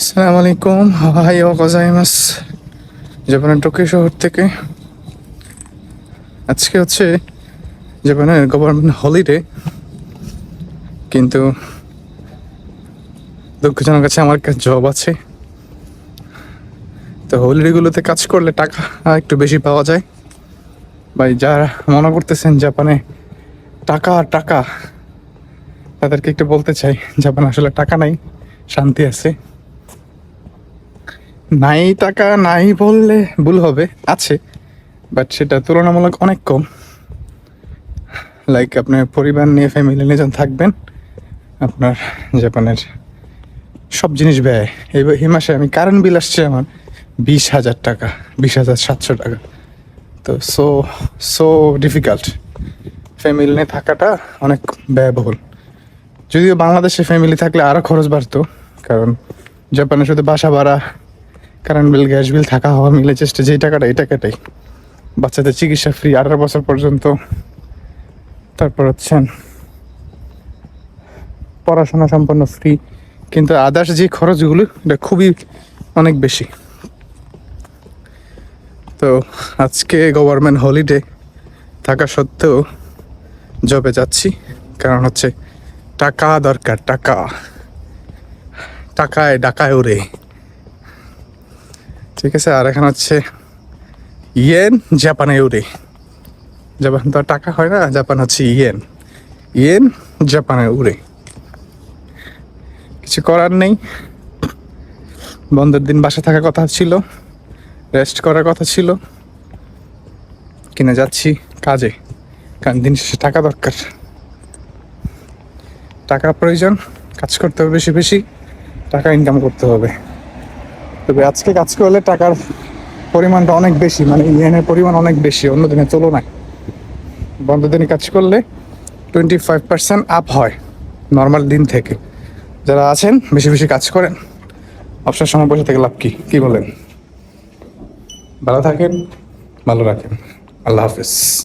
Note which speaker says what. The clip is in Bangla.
Speaker 1: আসসালামু আলাইকুম হাই ও গজাইমাস, জাপানের টোকিও শহর থেকে। আজকে হচ্ছে জাপানের গভর্নমেন্ট হলিডে, কিন্তু দুঃখজনক আছে, আমার কাছে জব আছে। তো হলিডেগুলোতে কাজ করলে টাকা একটু বেশি পাওয়া যায়। ভাই, যারা মনে করতেছেন জাপানে টাকা আর টাকা, তাদেরকে একটু বলতে চাই, জাপানে আসলে টাকা নাই, শান্তি আছে। নাই টাকা নাই বললে ভুল হবে, আছে বাট সেটা তুলনামূলক অনেক কম। লাইক আপনার পরিবার নিয়ে ফ্যামিলি নিয়ে যখন থাকবেন, আপনার জাপানের সব জিনিস ব্যয়। এই এই মাসে আমি কারেন্ট বিল আসছে আমার বিশ হাজার টাকা, বিশ হাজার সাতশো টাকা। তো সো সো ডিফিকাল্ট ফ্যামিলি নিয়ে থাকাটা অনেক ব্যয়বহুল। যদিও বাংলাদেশে ফ্যামিলি থাকলে আরও খরচ বাড়তো, কারণ জাপানে শুধু বাসা ভাড়া কারেন্ট বিল গ্যাস বিল থাকা, হওয়া, মিলে চেষ্টা যেই টাকাটা, এই টাকাটাই। বাচ্চাদের চিকিৎসা ফ্রি আঠারো বছর পর্যন্ত। তারপর হচ্ছেন পড়াশোনা সম্পন্ন ফ্রি কিন্তু আদার্স যে খরচগুলো, এটা খুবই অনেক বেশি। তো আজকে গভর্নমেন্ট হলিডে থাকা সত্ত্বেও জবে যাচ্ছি, কারণ হচ্ছে টাকা দরকার, টাকা। টাকায় ডাকায় ওরে। ঠিক আছে, আর এখন হচ্ছে ইয়েন, জাপানে উড়ে জাপান তো টাকা হয় না, জাপান হচ্ছে ইয়েন। ইয়েন, জাপানে উড়ে। কিছু করার নেই। বন্ধের দিন বাসা থাকার কথা ছিল, রেস্ট করার কথা ছিল। কিনা যাচ্ছি কাজে, কারণ দিন শেষে টাকা দরকার। টাকা প্রয়োজন, কাজ করতে হবে বেশি বেশি, টাকা ইনকাম করতে হবে। তবে আজকে কাজ করলে টাকার পরিমাণটা অনেক বেশি মানে ইয়েনের পরিমাণ অনেক বেশি অন্য দিনের তুলনায়। বন্ধ দিনে কাজ করলে টোয়েন্টি ফাইভ পার্সেন্ট আপ হয় নর্মাল দিন থেকে। যারা আছেন, বেশি বেশি কাজ করেন, অবসর সময় বসে থেকে লাভ কি? কি বলেন? ভালো থাকেন, ভালো রাখেন। আল্লাহ হাফিজ।